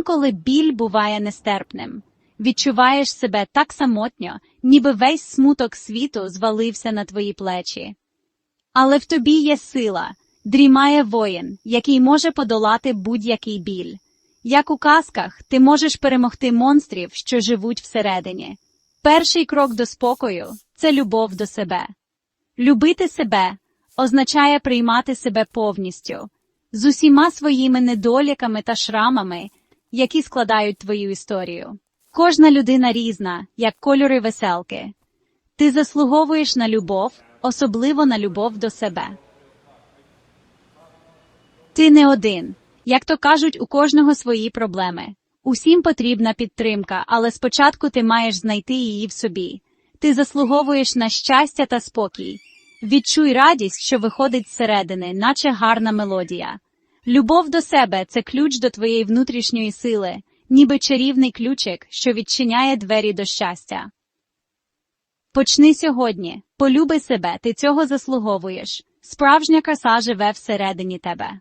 Інколи біль буває нестерпним. Відчуваєш себе так самотньо, ніби весь смуток світу звалився на твої плечі. Але в тобі є сила, дрімає воїн, який може подолати будь-який біль. Як у казках, ти можеш перемогти монстрів, що живуть всередині. Перший крок до спокою це любов до себе. Любити себе означає приймати себе повністю, з усіма своїми недоліками та шрамами, які складають твою історію. Кожна людина різна, як кольори веселки. Ти заслуговуєш на любов, особливо на любов до себе. Ти не один. Як то кажуть, у кожного свої проблеми. Усім потрібна підтримка, але спочатку ти маєш знайти її в собі. Ти заслуговуєш на щастя та спокій. Відчуй радість, що виходить зсередини, наче гарна мелодія. Любов до себе це ключ до твоєї внутрішньої сили, ніби чарівний ключик, що відчиняє двері до щастя. Почни сьогодні. Полюби себе, ти цього заслуговуєш. Справжня краса живе всередині тебе.